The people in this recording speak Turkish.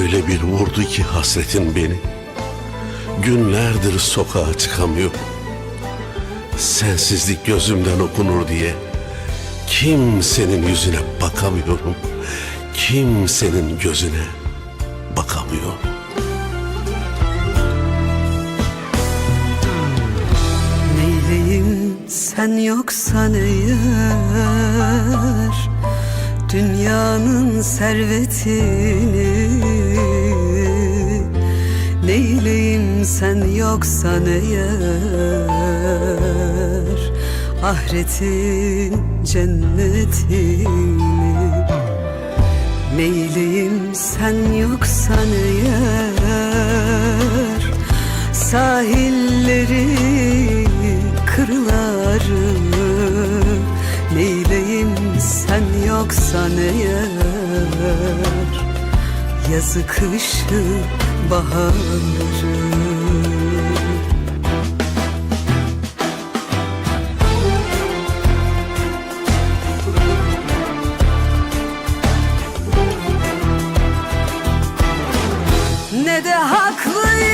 Öyle bir vurdu ki hasretin beni. Günlerdir sokağa çıkamıyorum. Sensizlik gözümden okunur diye kimsenin yüzüne bakamıyorum. Kimsenin gözüne bakamıyorum. Neyleyim sen yoksan eğer Dünyanın servetini sen yoksan eğer Ahiretin cennetini Neyleyim sen yoksan eğer Sahilleri kırları. Neyleyim sen yoksan eğer Yazı kışı baharı ne de haklıyım